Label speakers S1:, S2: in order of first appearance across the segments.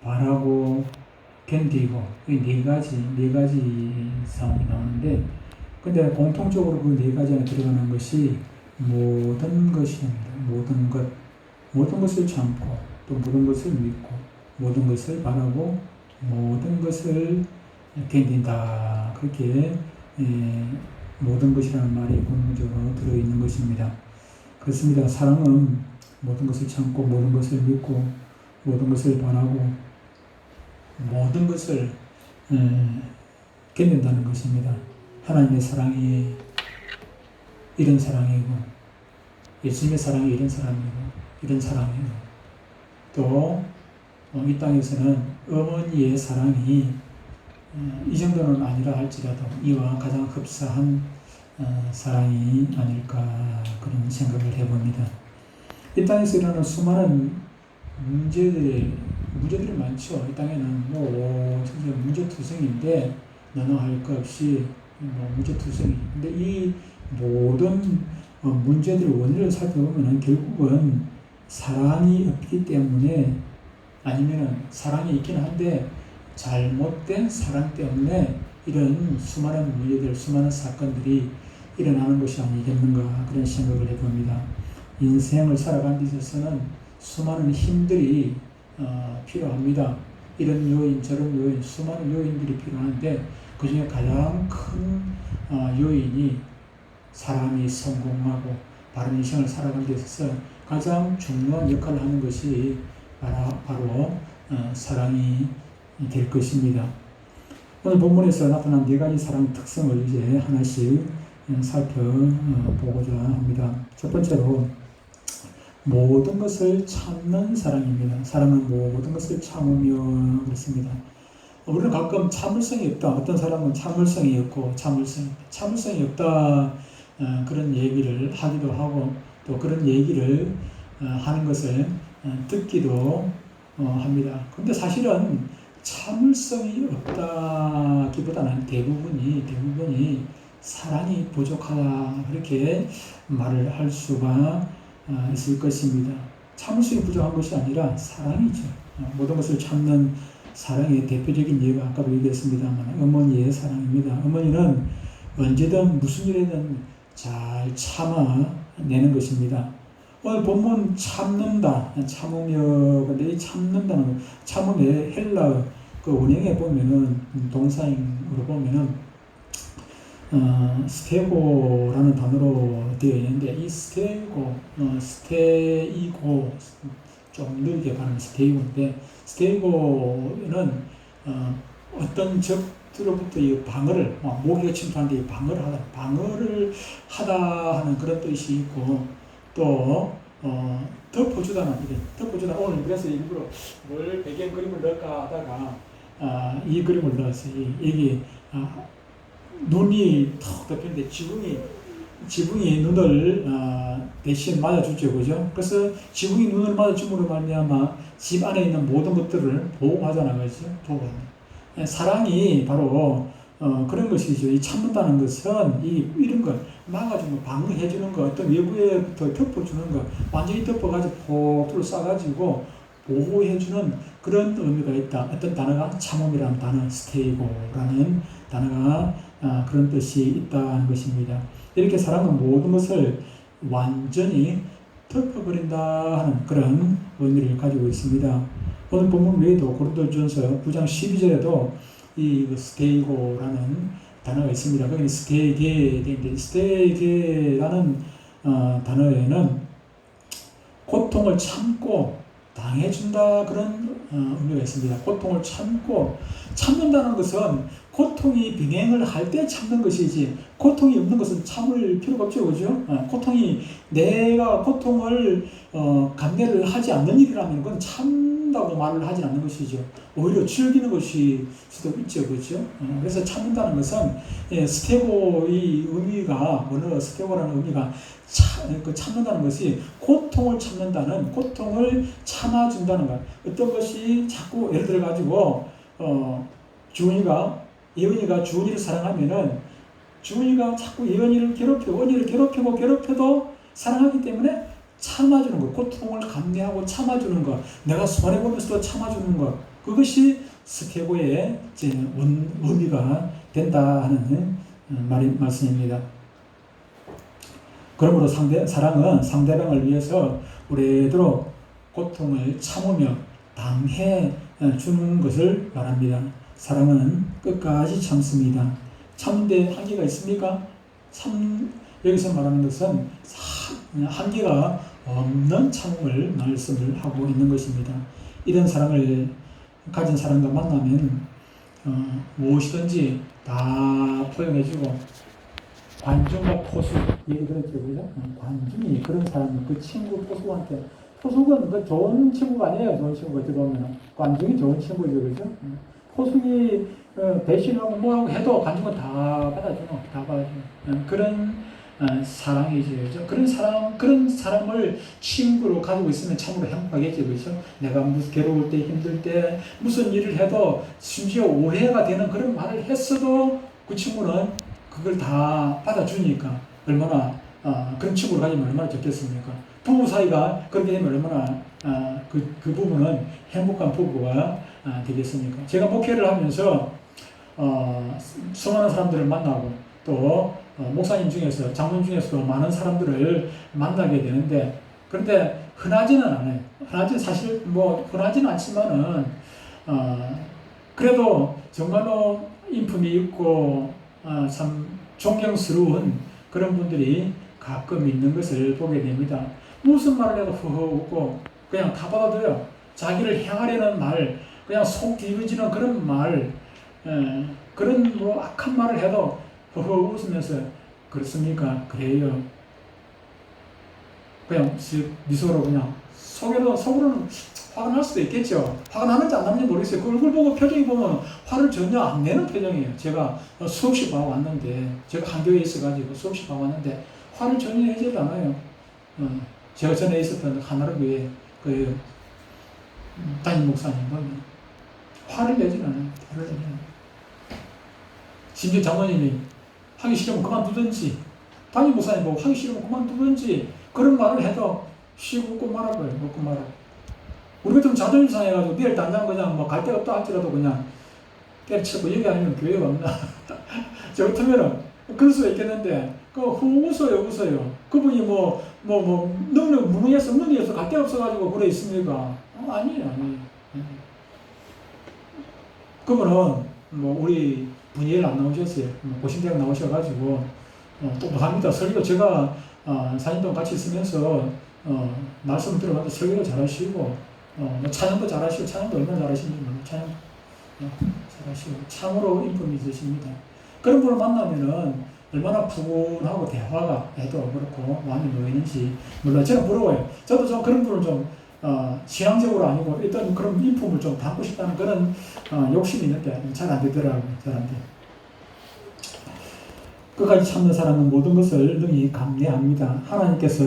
S1: 바라고 견디고 이 네 가지 네 가지 상황이 나오는데 근데 공통적으로 그 네 가지 안에 들어가는 것이 모든 것입니다. 모든 것 모든 것을 참고 또 모든 것을 믿고 모든 것을 바라고 모든 것을 견딘다 그렇게 예, 모든 것이라는 말이 본문적으로 들어 있는 것입니다. 그렇습니다. 사랑은 모든 것을 참고 모든 것을 믿고 모든 것을 바라고 모든 것을 에, 견딘다는 것입니다. 하나님의 사랑이 이런 사랑이고 예수님의 사랑이 이런 사랑이고 이런 사랑이고 또 어, 이 땅에서는 어머니의 사랑이 어, 이 정도는 아니라 할지라도 이와 가장 흡사한 어, 사랑이 아닐까 그런 생각을 해봅니다. 이 땅에서 일어나는 수많은 문제들이 문제들이 많죠. 이 땅에는 뭐 진짜 문제투성인데 나눠 할 것 없이 뭐 문제투성이. 근데 이 모든 어, 문제들의 원인을 살펴보면 결국은 사랑이 없기 때문에 아니면은 사랑이 있긴 한데 잘못된 사랑 때문에 이런 수많은 문제들, 수많은 사건들이 일어나는 것이 아니겠는가 그런 생각을 해봅니다. 인생을 살아가는 데 있어서는 수많은 힘들이 어, 필요합니다. 이런 요인, 저런 요인, 수많은 요인들이 필요한데 그 중에 가장 큰 어, 요인이 사람이 성공하고 바른 인생을 살아가는 데 있어서 가장 중요한 역할을 하는 것이 바로, 바로 어, 사랑이 될 것입니다. 오늘 본문에서 나타난 네 가지 사랑 특성을 이제 하나씩 살펴보고자 합니다. 첫 번째로 모든 것을 참는 사랑입니다. 사랑은 모든 것을 참으며 그렇습니다. 우리는 가끔 참을성이 없다. 어떤 사람은 참을성이 없고 참을성, 참을성이 없다 어, 그런 얘기를 하기도 하고 또 그런 얘기를 어, 하는 것을 어, 듣기도 합니다. 근데 사실은 참을성이 없다기보다는 대부분이 대부분이 사랑이 부족하다 그렇게 말을 할 수가 있을 것입니다. 참을성이 부족한 것이 아니라 사랑이죠. 모든 것을 참는 사랑의 대표적인 예가 아까도 얘기했습니다만 어머니의 사랑입니다. 어머니는 언제든 무슨 일에든 잘 참아내는 것입니다. 오늘 본문 참는다, 참으며, 근데 이 참는다는 참음의 헬라 그 원형에 보면은 동사인으로 보면은 어, 스테고라는 단어로 되어 있는데 이 스테고, 어, 스테이고 좀 느리게 가는 스테이고인데 스테이고는 어, 어떤 적들로부터 이 방어를 어, 모기가 침투하는데 이 방어를 하다 방어를 하다 하는 그런 뜻이 있고 또 어, 덮어주다는 이게 덮어주다 오늘 그래서 일부러 뭘 배경 그림을 넣을까 하다가 아, 이 그림을 넣었어요. 여기 아, 눈이 턱 덮였는데 지붕이 지붕이 눈을 어, 대신 맞아주죠, 그죠? 그래서 지붕이 눈을 맞아줌으로 말미암아 집 안에 있는 모든 것들을 보호하잖아, 그죠? 보호하는. 예, 사랑이 바로 어, 그런 것이죠. 이 참는다는 것은 이 이런 걸 막아주는 방어해주는 거, 어떤 외부에부터 덮어주는 거, 완전히 덮어가지고 폭 둘러싸가지고 보호해주는 그런 의미가 있다. 어떤 단어가 참음이라는 단어, 스테이고라는 단어가 아, 그런 뜻이 있다는 것입니다. 이렇게 사랑은 모든 것을 완전히 덮어버린다 하는 그런 의미를 가지고 있습니다. 오늘 본문 외에도 고린도전서 9장 12절에도 이 스테이고라는 단어가 있습니다. 거기 스테게, 스테게라는 어, 단어에는 고통을 참고 당해준다 그런 어, 의미가 있습니다. 고통을 참고 참는다는 것은 고통이 bin행을 할 때 참는 것이지 고통이 없는 것은 참을 필요가 없죠, 그죠? 어, 고통이 내가 고통을 어, 감내를 하지 않는 일이라면 그건 참다고 말을 하지 않는 것이죠. 오히려 즐기는 것이 수도 있죠, 그죠? 어, 그래서 참는다는 것은 예, 스테고의 의미가 어느 스테고라는 의미가 차, 그 참는다는 것이 고통을 참는다는 고통을 참아준다는 것. 어떤 것이 자꾸 예를 들어 가지고 어, 주은이가 예언이가 주은이를 사랑하면은 주은이가 자꾸 예언이를 괴롭히고 언니를 괴롭히고 괴롭혀도 사랑하기 때문에 참아주는 것, 고통을 감내하고 참아주는 것, 내가 손해보면서도 참아주는 것, 그것이 스케고의 원, 의미가 된다 하는 어, 말이, 말씀입니다. 그러므로 상대, 사랑은 상대방을 위해서 오래도록 고통을 참으며 당해 주는 것을 말합니다. 사랑은 끝까지 참습니다. 참는데 한계가 있습니까? 참, 여기서 말하는 것은 한계가 없는 참음을 말씀을 하고 있는 것입니다. 이런 사랑을 가진 사람과 만나면 어, 무엇이든지 다 포용해주고 관중과 포수 얘기 들었죠, 그죠? 어, 관중이 그런 사람, 그 친구 포수한테 포수는 그 좋은 친구가 아니에요, 좋은 친구가 들어오면 관중이 좋은 친구죠, 그죠? 어, 포수이 어, 배신하고 뭐하고 해도 관중은 다 받아주는, 다 받아주는 어, 그런 어, 사랑이죠? 그런 사람, 그런 사람을 친구로 가지고 있으면 참으로 행복하겠죠, 그죠? 내가 무슨 괴로울 때, 힘들 때, 무슨 일을 해도 심지어 오해가 되는 그런 말을 했어도 그 친구는 그걸 다 받아주니까 얼마나 어, 그런 친구를 가지면 얼마나 좋겠습니까? 부부 사이가 그렇게 되면 얼마나 어, 그, 그 부부는 행복한 부부가 어, 되겠습니까? 제가 목회를 하면서 어, 수많은 사람들을 만나고 또 어, 목사님 중에서 장로님 중에서도 많은 사람들을 만나게 되는데 그런데 흔하지는 않아요. 흔하지 사실 뭐 흔하지는 않지만은 어, 그래도 정말로 인품이 있고 어, 참 존경스러운 그런 분들이 가끔 있는 것을 보게 됩니다. 무슨 말을 해도 허허 웃고 그냥 다 받아들여. 자기를 향하려는 말, 그냥 속 뒤집어지는 그런 말, 에, 그런 뭐 악한 말을 해도 허허 웃으면서 그렇습니까? 그래요. 그냥 미소로 그냥 속에도 속으로는 화가 날 수도 있겠죠. 화가 나는지 안 나는지 모르겠어요. 그 얼굴 보고 표정이 보면 화를 전혀 안 내는 표정이에요. 제가 수없이 봐왔는데, 제가 한 교회에 있어가지고 수없이 봐왔는데, 화를 전혀 내지 않아요. 어, 제가 전에 있었던 하나로 교회, 그, 담임 목사님 보면, 화를 내지 않아요. 않아요. 심지어 장모님이 하기 싫으면 그만두든지, 담임 목사님 보고 하기 싫으면 그만두든지, 그런 말을 해도 쉬고 웃고 말아봐요. 웃고 말아요. 우리 같으면 자존심 상해가지고 내일 당장 그냥 뭐 갈 데가 없다 할지라도 그냥 때려치고 여기 아니면 교회가 없나. 저 같으면은 그럴 수 있겠는데 그후 웃어요 웃어요. 그분이 뭐 뭐 뭐 능력 무능해서 무능해서 갈 데가 없어가지고 그래 있습니까? 어, 아니에요 아니에요. 그러면은 뭐 우리 분이엘 안 나오셨어요. 뭐 고신대학 나오셔가지고 어, 또 뭐합니다. 설교 제가 어, 4년 동안 같이 있으면서 어, 말씀 들어가서 설교도 잘하시고 어, 뭐 찬양도 잘하시고 찬양도 얼마나 잘하시는지 몰라 찬양 어, 잘하시고 참으로 인품이 있으십니다. 그런 분을 만나면은 얼마나 푸근하고 대화가 해도 그렇고 마음이 놓이는지 몰라 제가 부러워요. 저도 좀 그런 분을 좀 어, 신앙적으로 아니고 일단 그런 인품을 좀 담고 싶다는 그런 어, 욕심이 있는데 잘 안 되더라고요. 잘 안 돼. 끝까지 참는 사람은 모든 것을 능히 감내합니다. 하나님께서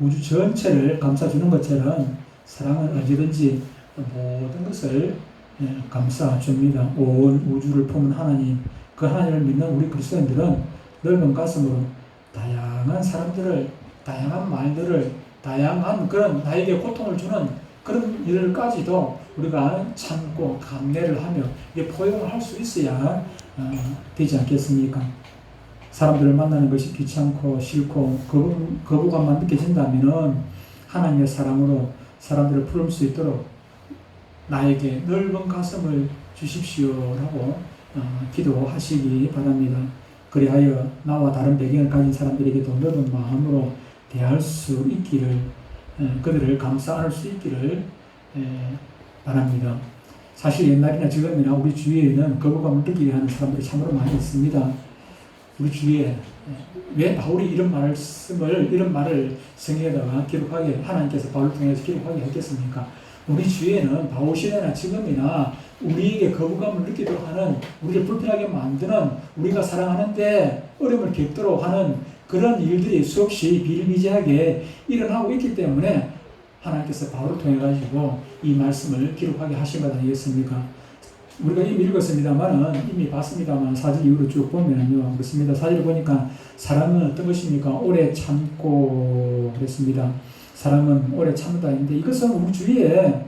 S1: 우주 전체를 감싸주는 것처럼 사랑은 언제든지 모든 것을 예, 감싸 줍니다. 온 우주를 품은 하나님, 그 하나님을 믿는 우리 그리스도인들은 넓은 가슴으로 다양한 사람들을, 다양한 말들을, 다양한 그런 나에게 고통을 주는 그런 일을까지도 우리가 참고 감내를 하며 포용을 할 수 있어야 어, 되지 않겠습니까? 사람들을 만나는 것이 귀찮고 싫고 거부, 거부감만 느껴진다면 하나님의 사랑으로 사람들을 풀을 수 있도록 나에게 넓은 가슴을 주십시오라고 어, 기도하시기 바랍니다. 그리하여 나와 다른 배경을 가진 사람들에게도 넓은 마음으로 대할 수 있기를 에, 그들을 감싸 안을 수 있기를 에, 바랍니다. 사실 옛날이나 지금이나 우리 주위에는 거부감을 느끼게 하는 사람들이 참으로 많이 있습니다. 우리 주위에 왜 바울이 이런 말씀을 이런 말을 성경에다가 기록하게 하나님께서 바울을 통해서 기록하게 했겠습니까? 우리 주위에는 바울 시대나 지금이나 우리에게 거부감을 느끼도록 하는 우리를 불편하게 만드는 우리가 사랑하는데 어려움을 겪도록 하는 그런 일들이 수없이 비일비재하게 일어나고 있기 때문에 하나님께서 바울을 통해 가지고 이 말씀을 기록하게 하신 것 아니겠습니까? 우리가 이미 읽었습니다만은 이미 봤습니다만 사절 이후로 쭉 보면요 그렇습니다. 사절 보니까 사랑은 어떤 것입니까? 오래 참고 그랬습니다. 사람은 오래 참는다 했는데 이것은 우리 주위에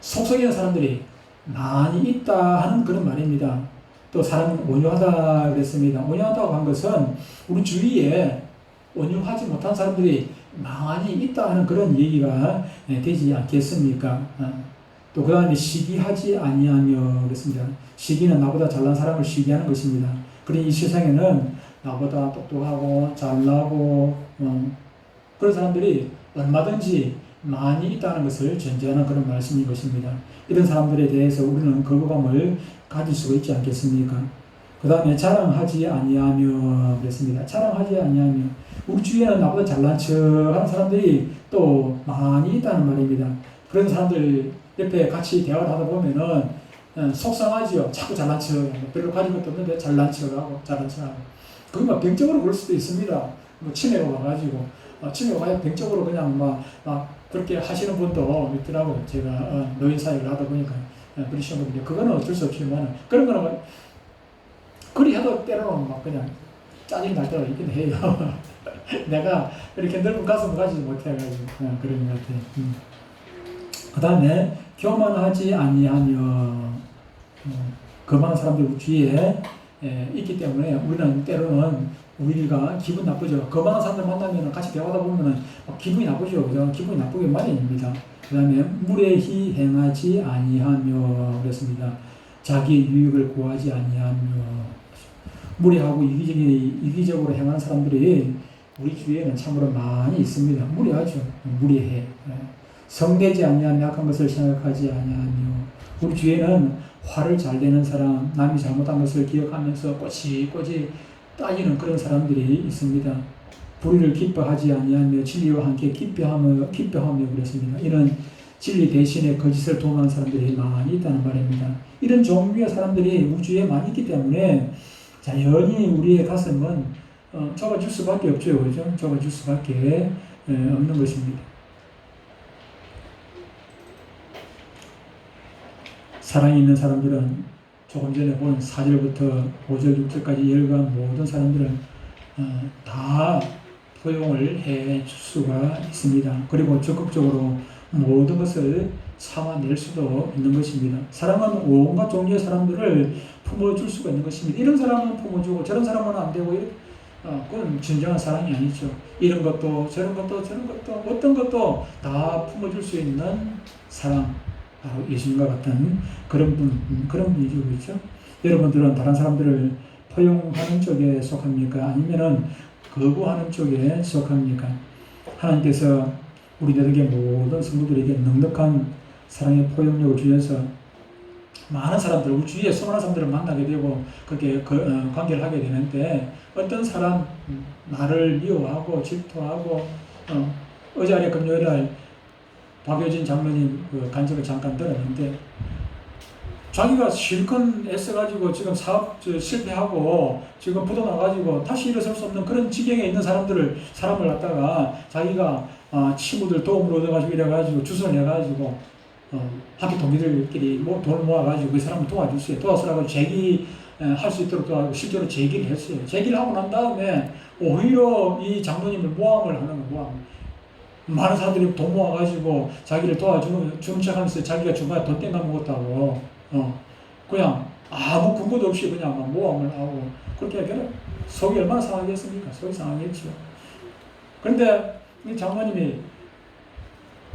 S1: 속속이는 사람들이 많이 있다 하는 그런 말입니다. 또 사람은 온유하다 그랬습니다. 온유하다고 한 것은 우리 주위에 온유하지 못한 사람들이 많이 있다 하는 그런 얘기가 예, 되지 않겠습니까? 어. 또그 다음에 시기하지 아니하며 그랬습니다. 시기는 나보다 잘난 사람을 시기하는 것입니다. 그러니 이 세상에는 나보다 똑똑하고 잘나고 어, 그런 사람들이 얼마든지 많이 있다는 것을 전제하는 그런 말씀인 것입니다. 이런 사람들에 대해서 우리는 거부감을 가질 수가 있지 않겠습니까? 그 다음에 자랑하지 아니하며 그랬습니다. 자랑하지 아니하며 우리 주위에는 나보다 잘난 척하는 사람들이 또 많이 있다는 말입니다. 그런 사람들 옆에 같이 대화를 하다 보면은 어, 속상하지요. 자꾸 잘난 척, 별로 가진 것도 없는데 잘난 척하고 잘난 척하고. 그건 뭐 병적으로 그럴 수도 있습니다. 뭐 치매가 와가지고 어, 치매가 와야 병적으로 그냥 막, 막 그렇게 하시는 분도 있더라고요. 제가 어, 노인 사역을 하다 보니까 어, 그러시는 분들 그거는 어쩔 수 없지만 그런 거는 뭐 그리 해도 때로는 막 그냥 짜증이 날 때가 있긴 해요. 내가 이렇게 넓은 가슴을 가지지 못해가지고 어, 그런 것 같아요. 음. 그 다음에 교만하지 아니하며 어, 거만한 사람들 주위에 에, 있기 때문에 우리는 때로는 우리가 기분 나쁘죠. 거만한 사람들 만나면 같이 대화하다 보면 기분이 나쁘죠. 그죠? 기분이 나쁘게 마련입니다. 그 다음에 무례히 행하지 아니하며 그랬습니다. 자기 유익을 구하지 아니하며 무례하고 이기적이, 이기적으로 행하는 사람들이 우리 주위에는 참으로 많이 있습니다. 무례하죠. 무례해. 예. 성내지 아니하며 약한 것을 생각하지 아니하며 우리 주위에는 화를 잘 내는 사람, 남이 잘못한 것을 기억하면서 꼬치꼬치 따지는 그런 사람들이 있습니다. 불의를 기뻐하지 아니하며 진리와 함께 기뻐하며 기뻐하며 그랬습니다. 이는 진리 대신에 거짓을 도모하는 사람들이 많이 있다는 말입니다. 이런 종류의 사람들이 우주에 많이 있기 때문에 자연히 우리의 가슴은 어, 적어줄 수밖에 없죠, 그죠? 적어줄 수밖에 에, 없는 것입니다. 사랑이 있는 사람들은 조금 전에 본 4절부터 5절, 6절까지 열거한 모든 사람들은 어, 다 포용을 해 줄 수가 있습니다. 그리고 적극적으로 모든 것을 참아낼 수도 있는 것입니다. 사랑은 온갖 종류의 사람들을 품어줄 수가 있는 것입니다. 이런 사람은 품어주고 저런 사람은 안 되고 어, 그건 진정한 사랑이 아니죠. 이런 것도 저런 것도 저런 것도 어떤 것도 다 품어줄 수 있는 사랑. 바로 예수님과 같은 그런 분, 음, 그런 분이죠. 그렇죠? 여러분들은 다른 사람들을 포용하는 쪽에 속합니까? 아니면은 거부하는 쪽에 속합니까? 하나님께서 우리들에게 모든 성도들에게 넉넉한 사랑의 포용력을 주셔서 많은 사람들, 우리 주위에 수많은 사람들을 만나게 되고 그렇게 그, 어, 관계를 하게 되는데 어떤 사람 음, 나를 미워하고 질투하고 어, 어제 금요일 날 박효진 장로님 그 간증을 잠깐 들었는데 자기가 실컷 애써가지고 지금 사업 실패하고 지금 부도 나가지고 다시 일어설 수 없는 그런 지경에 있는 사람들을 사람을 갖다가 자기가 어, 친구들 도움을 얻어가지고 이래가지고 주선을 해가지고 어, 학교 동기들끼리 뭐 돈을 모아가지고 그 사람을 도와줬어요. 도와서라고 제기 할 수 있도록 도와주고 실제로 제기를 했어요. 제기를 하고 난 다음에 오히려 이 장로님을 모함을 하는 거 모함. 많은 사람들이 돈 모아가지고 자기를 도와주는 주는 척하면서 자기가 중간에 돈 땡겨 먹었다고 어 그냥 아무 근거도 없이 그냥 막 모함을 하고 그렇게 하면 속이 얼마나 상하겠습니까? 속이 상하겠죠. 그런데 이 장모님이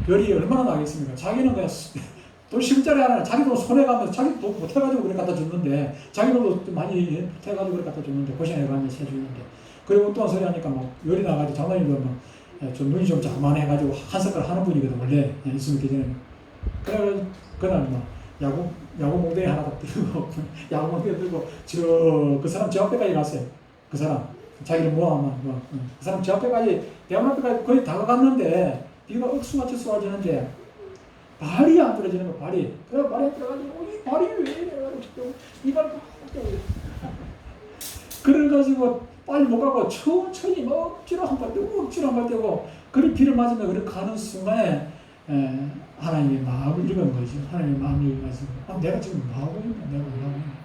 S1: 별이 얼마나 나겠습니까? 자기는 그냥 돈 10짜리 하나 자기 돈 손해 가면서 자기 돈 못해가지고 그래 갖다 줬는데 자기 돈도 많이 못해가지고 그래 갖다 줬는데 고생해가면서 해주는데 그리고 또 소리 하니까 막 열이 나가지고 장모님도 막 예, 좀 눈이 좀 자만해가지고 한석을 하는 분이거든 원래. 예, 있으면 계전에는. 그래 그날 뭐 야구 야구 몽둥이 하나 들고 야구 몽둥이 들고 저 그 사람 제 앞에까지 갔어요 그 사람. 자기를 모아만 뭐, 그 사람 제 앞에까지 대문 앞에까지 거의 다가갔는데 비가 억수같이 쏟아지는데 발이 안 떨어지는 거 발이. 그래 발이 떨어가지고 이 발이 왜 이래? 이발 그래가지고 빨리 못 가고 천천히 뭐 억지로 한발 떼고 억지로 한발 떼고 그리 비를 맞으면 그렇게 가는 순간에 에, 하나님의 마음을 읽은 거죠. 하나님의 마음을 읽어가지고 아, 내가 지금 뭐 하고 있나 내가 뭐 하고 있나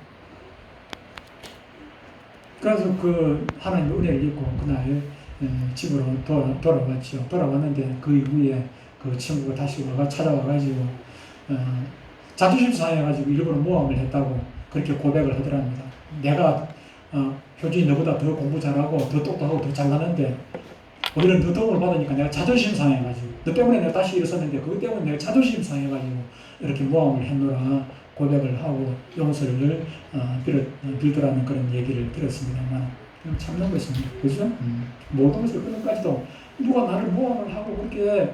S1: 그래서 그 하나님의 은혜를 읽고 그날 예, 집으로 도, 돌아왔죠. 돌아왔는데 그 이후에 그 친구가 다시 와가 찾아와가지고 어, 자존심 상해가지고 일부러 모함을 했다고 그렇게 고백을 하더랍니다. 내가 어, 효준이 너보다 더 공부 잘하고 더 똑똑하고 더 잘나는데 오히려 너 도움을 받으니까 내가 자존심 상해가지고 너 때문에 내가 다시 일어섰는데 그것 때문에 내가 자존심 상해가지고 이렇게 모함을 했노라 고백을 하고 용서를 어, 빌, 어, 빌더라는 그런 얘기를 들었습니다만 참는 것입니다. 그죠? 음. 모든 것을 그런까지도 누가 나를 모함을 하고 그렇게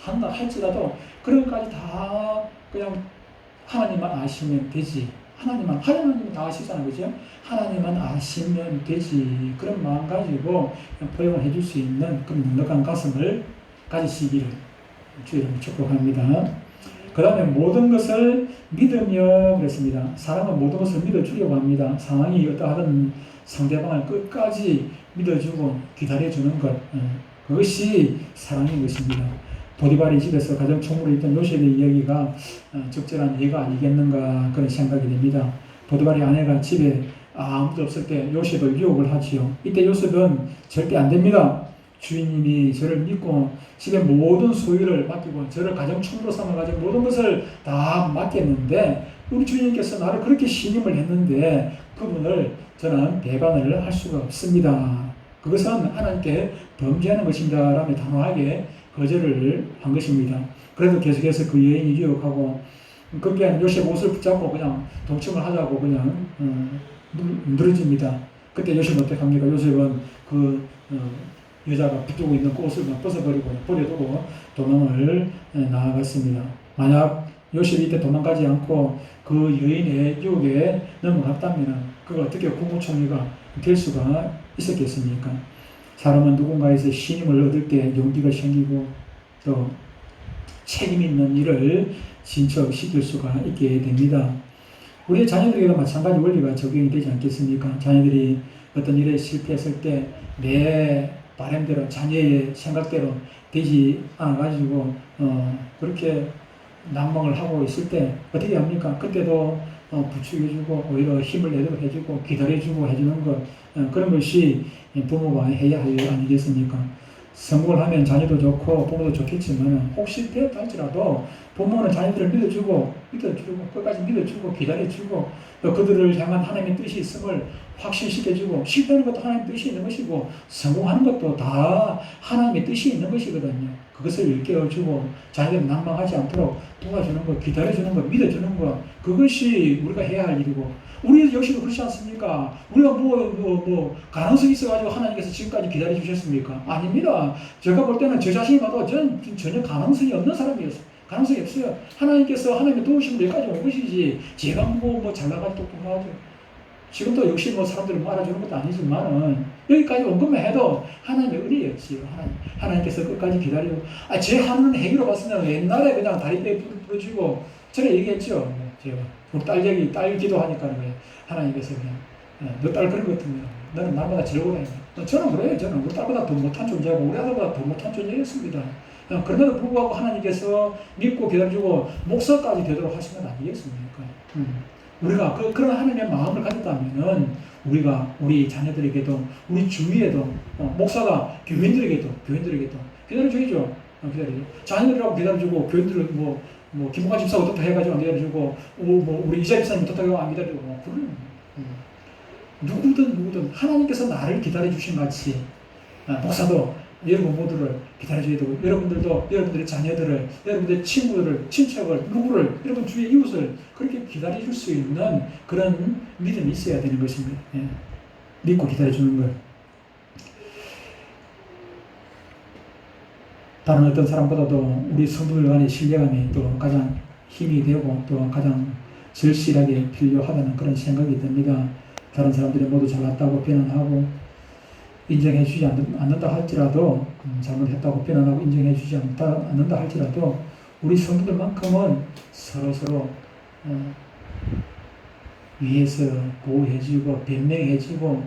S1: 한다 할지라도 그런 것까지 다 그냥 하나님만 아시면 되지. 하나님만 하나님은 다 아시잖아요, 그죠? 하나님만 아시면 되지. 그런 마음 가지고 포용을 해줄 수 있는 그런 넉넉한 가슴을 가지시기를 주의 이름 축복합니다. 그 다음에 모든 것을 믿으며 그랬습니다. 사람은 모든 것을 믿어주려고 합니다. 상황이 어떠하든 상대방을 끝까지 믿어주고 기다려주는 것. 어, 그것이 사랑인 것입니다. 보디발이 집에서 가장 총무로 있던 요셉의 이야기가 어, 적절한 예가 아니겠는가 그런 생각이 됩니다. 보디발의 아내가 집에 아무도 없을 때 요셉을 유혹을 하지요. 이때 요셉은 절대 안 됩니다. 주인님이 저를 믿고 집의 모든 소유를 맡기고 저를 가정 총무로 삼아가지고 모든 것을 다 맡겼는데 우리 주인님께서 나를 그렇게 신임을 했는데 그분을 저는 배반을 할 수가 없습니다. 그것은 하나님께 범죄하는 것입니다. 라며 단호하게 거절을 한 것입니다. 그래도 계속해서 그 여인이 유혹하고 그게 요셉 옷을 붙잡고 그냥 동침을 하자고 그냥 어, 늘어집니다. 그때 요셉 어떻게 합니까? 요셉은 그 어, 여자가 붙들고 있는 꽃을 벗어버리고 버려두고 도망을 나아갔습니다. 만약 요셉이 이때 도망가지 않고 그 여인의 유혹에 넘어갔다면 그가 어떻게 국무총리가 될 수가 있었겠습니까? 사람은 누군가에서 신임을 얻을 때 용기가 생기고 또 책임 있는 일을 진척시킬 수가 있게 됩니다. 우리의 자녀들에게도 마찬가지 원리가 적용이 되지 않겠습니까? 자녀들이 어떤 일에 실패했을 때 내 바람대로 자녀의 생각대로 되지 않아가지고 어, 그렇게 난망을 하고 있을 때 어떻게 합니까? 그때도 어, 부추겨주고 오히려 힘을 내도록 해주고 기다려주고 해주는 것 어, 그런 것이 부모가 해야 할 일 아니겠습니까? 성공을 하면 자녀도 좋고 부모도 좋겠지만 혹시 되었다 할지라도 부모는 자녀들을 믿어주고 믿어주고 끝까지 믿어주고 기다려주고 또 그들을 향한 하나님의 뜻이 있음을 확신시켜주고 실패하는 것도 하나님의 뜻이 있는 것이고 성공하는 것도 다 하나님의 뜻이 있는 것이거든요. 그것을 일깨워주고 자녀들 난망하지 않도록 도와주는 것, 기다려주는 것, 믿어주는 것 그것이 우리가 해야 할 일이고 우리 역시도 그렇지 않습니까? 우리가 뭐, 뭐, 뭐, 가능성이 있어가지고 하나님께서 지금까지 기다려 주셨습니까? 아닙니다. 제가 볼 때는 저 자신이 봐도 전 전혀 가능성이 없는 사람이었어요. 가능성이 없어요. 하나님께서 하나님의 도우심으로 여기까지 온 것이지, 제가 뭐, 뭐, 잘 나가지 똑똑하죠. 지금도 역시 뭐 사람들을 뭐 알아주는 것도 아니지만은, 여기까지 온 것만 해도 하나님의 은혜였지요. 하나님. 하나님께서 끝까지 기다리고, 아, 제 하는 행위로 봤으면 옛날에 그냥 다리 빼 부러지고, 제가 얘기했죠. 제가. 우리 딸 얘기, 딸 기도하니까 왜 하나님께서 그냥 어, 너딸 그런 것 같으면 너는 나보다 즐거워해. 저는 그래요. 저는 우리 딸보다 더 못한 존재고 우리 아들보다 더 못한 존재였습니다. 어, 그럼에도 불구하고 하나님께서 믿고 기다려주고 목사까지 되도록 하신 건 아니겠습니까? 음. 우리가 그, 그런 하나님의 마음을 가졌다면은 우리가 우리 자녀들에게도 우리 주위에도 어, 목사가 교인들에게도 교인들에게도 기다려줘야죠. 어, 기다려줘. 자녀들이라고 기다려주고 교인들은 뭐뭐 김홍환 집사가 어떻다 해가지고 안 기다려주고 어, 뭐 우리 이자 집사님 어떻다 해가지고 안 기다려주고 뭐 그런 음. 누구든 누구든 하나님께서 나를 기다려주신 같이 아, 목사도 여러분 모두를 기다려줘야 되고 여러분들도 여러분들의 자녀들을 여러분들의 친구들을 친척을 누구를 여러분 주위의 이웃을 그렇게 기다려줄 수 있는 그런 믿음이 있어야 되는 것입니다. 예. 믿고 기다려주는 것. 다른 어떤 사람보다도 우리 성도들 간의 신뢰감이 또 가장 힘이 되고 또 가장 절실하게 필요하다는 그런 생각이 듭니다. 다른 사람들이 모두 잘났다고 비난하고 인정해 주지 않는다 할지라도 음, 잘못했다고 비난하고 인정해 주지 않는다 할지라도 우리 성도들만큼은 서로 서로 어, 위에서 보호해주고 변명해주고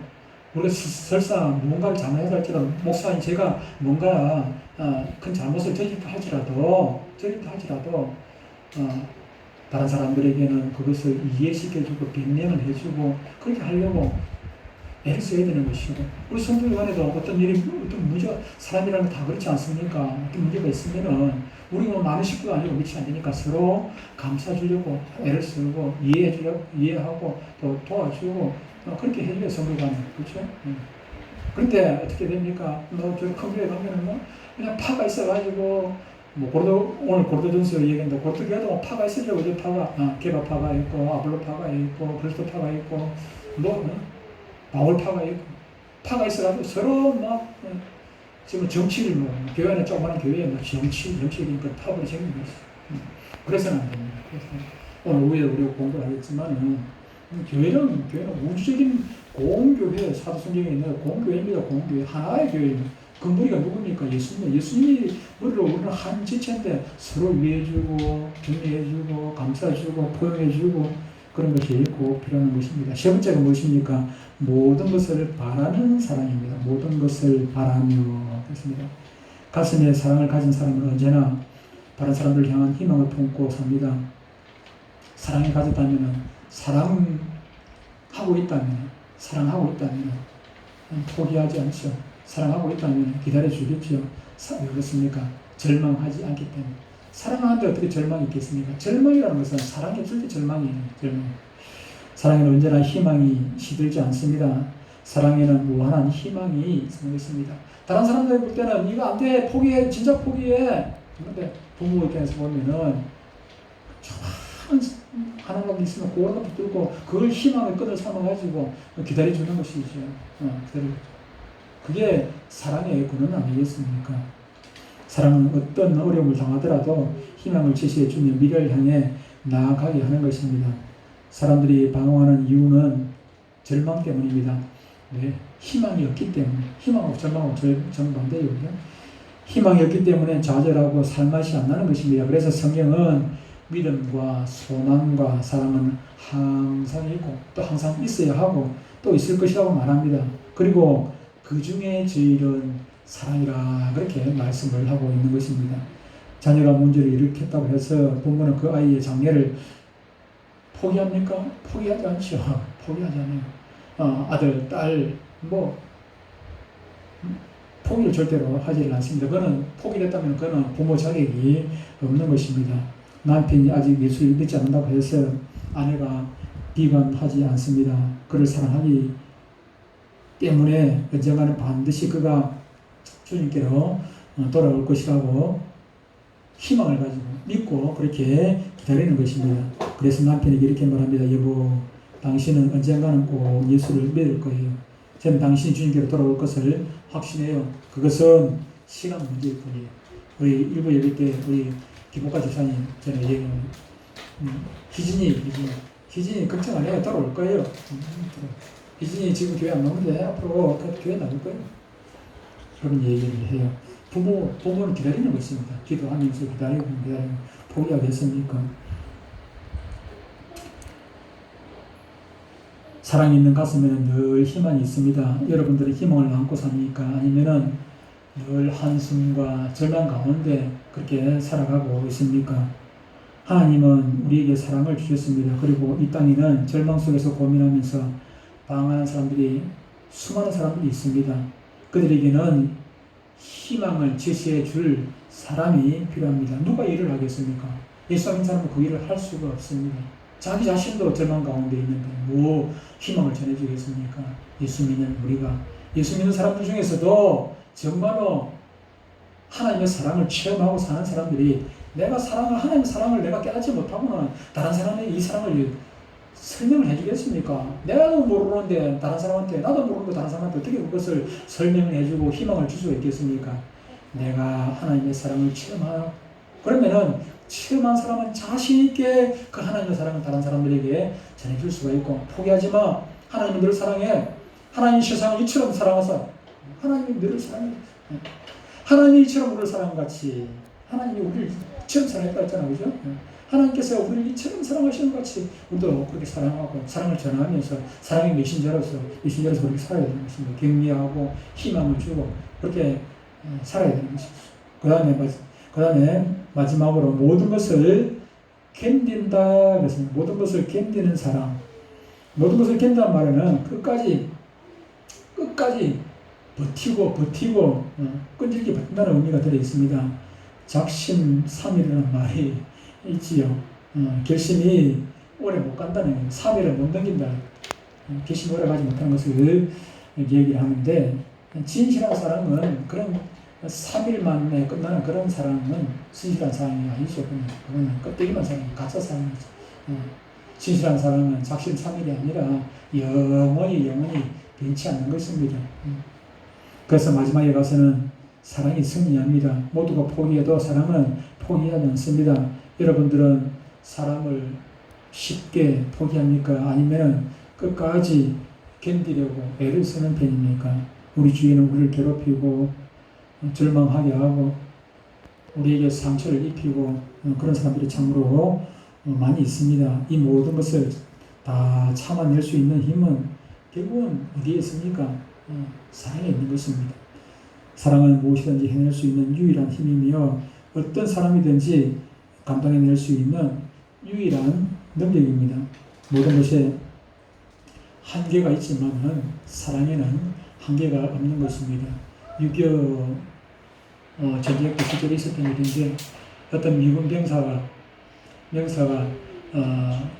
S1: 우리가 설사 무언가를 잘못했다 할지라도 목사인 제가 뭔가 어, 큰 잘못을 저질다 할지라도 저질다 할지라도 어, 다른 사람들에게는 그것을 이해시켜주고 변명을 해주고 그렇게 하려고 애를 써야 되는 것이고 우리 성도 간에도 어떤 일이 어떤 문제가 사람이라는 건다 그렇지 않습니까? 어떤 문제가 있으면은 우리 뭐 많은 식구가 아니고 그렇지 않으니까 서로 감싸주려고 애를 쓰고 이해해주려고 이해하고 또 도와주고 어, 그렇게 해줘야 성도 간에 그렇죠? 음. 그런데 어떻게 됩니까? 뭐저 컴퓨터에 가면은 뭐 그냥 파가 있어가지고 뭐 고르도 오늘 고르도전서 얘기했는데 고르도교회도 뭐 파가 있으죠 그죠 파가 아, 개바파가 있고 아블로파가 있고 그리스도파가 있고 뭐 어? 바울파가 있고. 파가 있어가지고 서로 막 어, 지금 정치를 뭐 교회는 조그마한 교회에 뭐 정치 정치니까 파벌이 생기고 있어 음. 그래서는 안 됩니다. 그래서 오늘 오후에 우리가 공부를 하겠지만은 음, 교회는 교회는 우주적인 공교회 사도성경에 있는 공교회입니다. 공교회 하나의 교회입니다 근본이가 누굽니까? 예수님. 예수님이 우리를 우리는 한 지체인데 서로 위해주고, 격려해주고, 감싸주고, 포용해주고, 그런 것이 꼭 필요한 것입니다. 세 번째가 무엇입니까? 모든 것을 바라는 사랑입니다. 모든 것을 바라며. 그렇습니다. 가슴에 사랑을 가진 사람은 언제나 다른 사람들을 향한 희망을 품고 삽니다. 사랑을 가졌다면, 사랑하고 있다면, 사랑하고 있다면, 포기하지 않죠. 사랑하고 있다면 기다려 주겠죠. 왜 그렇습니까? 절망하지 않기 때문에. 사랑하는데 어떻게 절망이 있겠습니까? 절망이라는 것은 사랑에 절대 절망이에요. 절망. 사랑에는 언제나 희망이 시들지 않습니다. 사랑에는 무한한 희망이 있는 것입니다. 다른 사람들 볼 때는 이거 안 돼, 포기해, 진짜 포기해. 그런데 부모 입장에서 보면은 하나님 있으면 그거를 붙들고 그걸 희망의 끈을 삼아가지고 기다려주는 것이죠. 어, 기다려주죠. 그게 사랑의 근원 아니겠습니까? 사랑은 어떤 어려움을 당하더라도 희망을 제시해 주며 미래를 향해 나아가게 하는 것입니다. 사람들이 방황하는 이유는 절망 때문입니다. 네, 희망이 없기 때문에 희망하고 절망하고 정반대예요. 희망이 없기 때문에 좌절하고 살맛이 안 나는 것입니다. 그래서 성경은 믿음과 소망과 사랑은 항상 있고 또 항상 있어야 하고 또 있을 것이라고 말합니다. 그리고 그 중에 제일은 사랑이라 그렇게 말씀을 하고 있는 것입니다. 자녀가 문제를 일으켰다고 해서 부모는 그 아이의 장래를 포기합니까? 포기하지 않죠. 포기하지 않아요. 어, 아들, 딸, 뭐, 포기를 절대로 하지 않습니다. 그거는 포기를 했다면 그거는 부모 자격이 없는 것입니다. 남편이 아직 예수를 믿지 않는다고 해서 아내가 비관하지 않습니다. 그를 사랑하기 때문에 언젠가는 반드시 그가 주님께로 어, 돌아올 것이라고 희망을 가지고 믿고 그렇게 기다리는 것입니다. 그래서 남편에게 이렇게 말합니다. 여보, 당신은 언젠가는 꼭 예수를 믿을 거예요. 저는 당신이 주님께로 돌아올 것을 확신해요. 그것은 시간 문제일 뿐이에요. 우리 일부 예배 때 우리 김옥가 집사님 전에 얘기하는 음, 희진이, 희진이, 희진이 걱정 안 해요. 돌아올 거예요. 음, 이진이 지금 교회 안 나오는데 앞으로 교회 나올 거예요. 그런 얘기를 해요. 부모, 부모는 기다리는 것입니다. 기도하면서 기다리고 기다리고 포기하겠습니까? 사랑이 있는 가슴에는 늘 희망이 있습니다. 여러분들이 희망을 안고 삽니까? 아니면은 늘 한숨과 절망 가운데 그렇게 살아가고 있습니까? 하나님은 우리에게 사랑을 주셨습니다. 그리고 이 땅에는 절망 속에서 고민하면서 방황하는 사람들이 수많은 사람들이 있습니다. 그들에게는 희망을 제시해 줄 사람이 필요합니다. 누가 일을 하겠습니까? 예수 믿는 사람은 그 일을 할 수가 없습니다. 자기 자신도 절망 가운데 있는데 뭐 희망을 전해주겠습니까? 예수 믿는 우리가 예수 믿는 사람들 중에서도 정말로 하나님의 사랑을 체험하고 사는 사람들이 내가 사랑을 하나님의 사랑을 내가 깨닫지 못하고는 다른 사람의 이 사랑을 설명을 해주겠습니까? 내가 모르는데 다른 사람한테 나도 모르는데 다른 사람한테 어떻게 그것을 설명해주고 희망을 줄수 있겠습니까? 내가 하나님의 사랑을 체험하여 그러면은 체험한 사람은 자신 있게 그 하나님의 사랑을 다른 사람들에게 전해줄 수가 있고 포기하지 마. 하나님은 늘 사랑해. 하나님 세상을 이처럼 사랑하사 하나님이 늘 사랑해. 하나님이 이처럼 우리를 사랑같이 하나님이 우리를 이처럼 사랑했다 했잖아, 그죠? 하나님께서 우리를 이처럼 사랑하시는 것 같이 우리도 그렇게 사랑하고 사랑을 전하면서 사랑의 메신저로서 메신저로서 그렇게 살아야 되는 것입니다. 격려하고 희망을 주고 그렇게 어, 살아야 되는 것입니다. 그 다음에 그 다음에 마지막으로 모든 것을 견딘다 그랬습니다. 모든 것을 견디는 사랑. 모든 것을 견딘다는 말은 끝까지 끝까지 버티고 버티고 어, 끈질기게 버틴다는 의미가 들어 있습니다. 작심 삼일이라는 말이 있지요. 어, 결심이 오래 못 간다는 3일을 못 넘긴다. 어, 결심이 오래 가지 못하는 것을 얘기를 하는데 진실한 사람은 그런 3일 만에 끝나는 그런 사람은 진실한 사람이 아니죠. 그건, 껍데기만 사람, 가짜 사람이죠. 어, 진실한 사람은 작심 3일이 아니라 영원히 영원히 변치 않는 것입니다. 음. 그래서 마지막에 가서는 사랑이 승리합니다. 모두가 포기해도 사랑은 포기하지 않습니다. 여러분들은 사람을 쉽게 포기합니까? 아니면 끝까지 견디려고 애를 쓰는 편입니까? 우리 주위는 우리를 괴롭히고 절망하게 하고 우리에게 상처를 입히고 어, 그런 사람들이 참으로 어, 많이 있습니다. 이 모든 것을 다 참아낼 수 있는 힘은 결국은 어디에 있습니까? 어, 사랑에 있는 것입니다. 사랑은 무엇이든지 해낼 수 있는 유일한 힘이며 어떤 사람이든지 감당해낼 수 있는 유일한 능력입니다. 모든 것에 한계가 있지만은 사랑에는 한계가 없는 것입니다. 6.25 어, 전쟁 때 시절에 있었던 일인데 어떤 미군 병사가 병사가 어,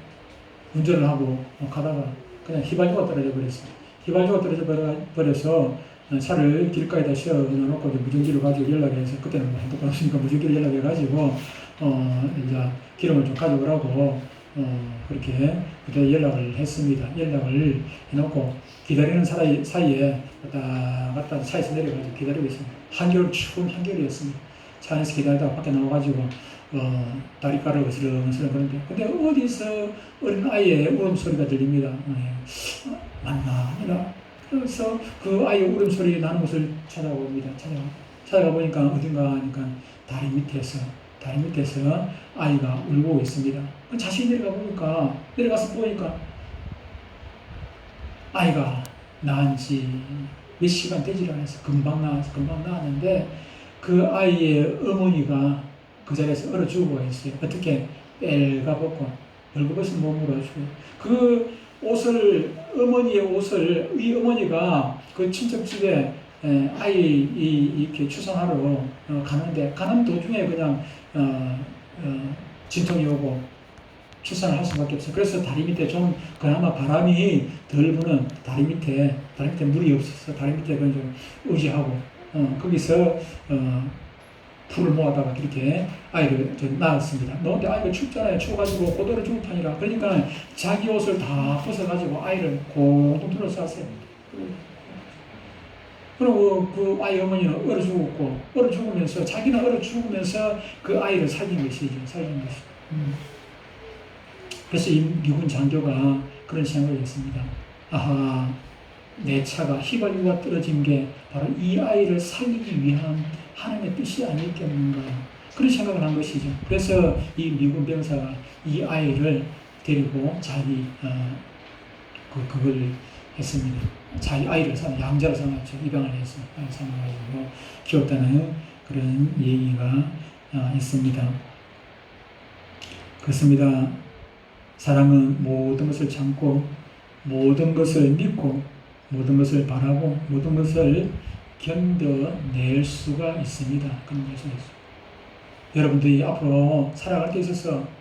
S1: 운전을 하고 어, 가다가 그냥 휘발유가 떨어져 버렸어요. 휘발유가 떨어져 버려- 버려서 어, 차를 길가에다 세워놓고 무전기를 가지고 연락해서 그때는 뭐 핸드폰 없으니까 무전기를 연락해가지고 어, 이제 기름을 좀 가져오라고 어, 그렇게 그때 연락을 했습니다. 연락을 해놓고 기다리는 사이, 사이에 갔다 갔다 차에서 내려가지고 기다리고 있습니다. 한겨울 추운 한겨울이었습니다. 차 안에서 기다리다가 밖에 나와가지고 어, 다리가를 어슬렁어슬렁 그런데 근데 어디서 어린 아이의 울음소리가 들립니다. 네. 어, 맞나 아니라 그래서 그 아이의 울음소리 나는 곳을 찾아봅니다. 찾아가 보니까 어딘가 하니까 다리 밑에서 다리 밑에서 아이가 울고 있습니다. 그 자신이 내려가 보니까 내려가서 보니까 아이가 낳은 지 몇 시간 되질 않아서 금방 나와서 금방 나왔는데 그 아이의 어머니가 그 자리에서 얼어 죽어 있어요. 어떻게 빨가벗고 벌거벗은 몸으로 죽어. 그 옷을 어머니의 옷을 이 어머니가 그 친척집에 에, 아이 이- 이렇게 추상하러 어, 가는데 가는 도중에 그냥 어, 어, 진통이 오고 출산을 할 수밖에 없어요. 그래서 다리 밑에 좀 그나마 바람이 덜 부는 다리 밑에 다리 밑에 물이 없어서 다리 밑에 그좀 의지하고 어, 거기서 어, 풀을 모아다가 이렇게 아이를 저 낳았습니다. 너한테 아이가 춥잖아요. 추워가지고 고도로 죽을 판이라. 그러니까 자기 옷을 다 벗어가지고 아이를 공동 둘러쌌어요. 그리고 그 아이 어머니는 얼어 죽었고 얼어 죽으면서 자기는 얼어 죽으면서 그 아이를 살린 것이죠. 살린 것이. 음. 그래서 이 미군 장교가 그런 생각을 했습니다. 아하, 내 차가 휘발유가 떨어진 게 바로 이 아이를 살리기 위한 하나님의 뜻이 아니겠는가. 그런 생각을 한 것이죠. 그래서 이 미군 병사가 이 아이를 데리고 자기, 어, 그, 그걸 했습니다. 자기 아이를 사, 양자를 삼았죠. 입양을 해서 삼아가지고 키웠다는 그런 얘기가 어, 있습니다. 그렇습니다. 사랑은 모든 것을 참고 모든 것을 믿고 모든 것을 바라고 모든 것을 견뎌낼 수가 있습니다. 수가 있습니다. 여러분들이 앞으로 살아갈 때 있어서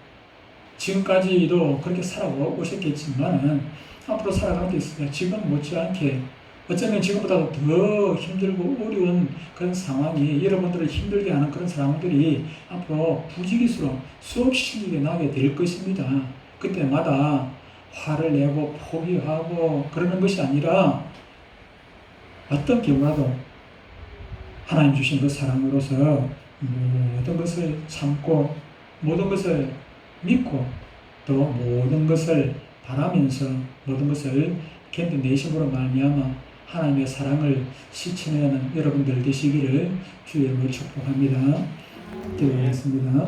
S1: 지금까지도 그렇게 살아오셨겠지만은 앞으로 살아갈 때 있어서 지금 못지않게 어쩌면 지금보다도 더 힘들고 어려운 그런 상황이 여러분들을 힘들게 하는 그런 상황들이 앞으로 부지기수로 수없이 나게 될 것입니다. 그때마다 화를 내고 포기하고 그러는 것이 아니라 어떤 경우라도 하나님 주신 그 사랑으로서 모든 것을 참고 모든 것을 믿고 또 모든 것을 바라면서 모든 것을 견뎌내심으로 말미암아 하나님의 사랑을 실천하는 여러분들 되시기를 주의 이름으로 축복합니다. 기도하겠습니다.